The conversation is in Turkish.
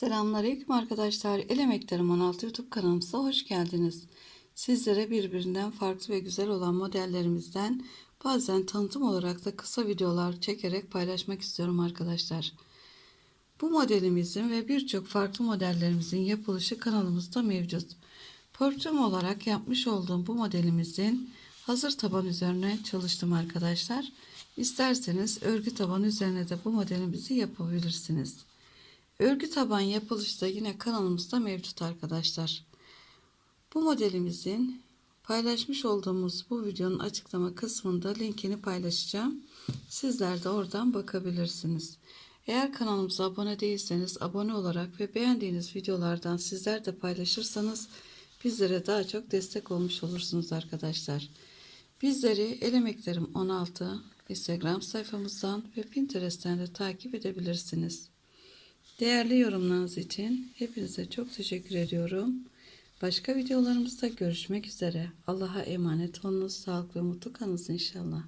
Selamünaleyküm arkadaşlar. El Emeklerim 16 YouTube kanalımıza hoş geldiniz. Sizlere birbirinden farklı ve güzel olan modellerimizden bazen tanıtım olarak da kısa videolar çekerek paylaşmak istiyorum arkadaşlar. Bu modelimizin ve birçok farklı modellerimizin yapılışı kanalımızda mevcut. Portrum olarak yapmış olduğum bu modelimizin hazır taban üzerine çalıştım arkadaşlar. İsterseniz örgü taban üzerine de bu modelimizi yapabilirsiniz. Örgü taban yapılışı da yine kanalımızda mevcut arkadaşlar. Bu modelimizin paylaşmış olduğumuz bu videonun açıklama kısmında linkini paylaşacağım. Sizler de oradan bakabilirsiniz. Eğer kanalımıza abone değilseniz abone olarak ve beğendiğiniz videolardan sizler de paylaşırsanız bizlere daha çok destek olmuş olursunuz arkadaşlar. Bizleri El Emeklerim 16 Instagram sayfamızdan ve Pinterest'ten de takip edebilirsiniz. Değerli yorumlarınız için hepinize çok teşekkür ediyorum. Başka videolarımızda görüşmek üzere. Allah'a emanet olunuz. Sağlıklı ve mutlu kalınız inşallah.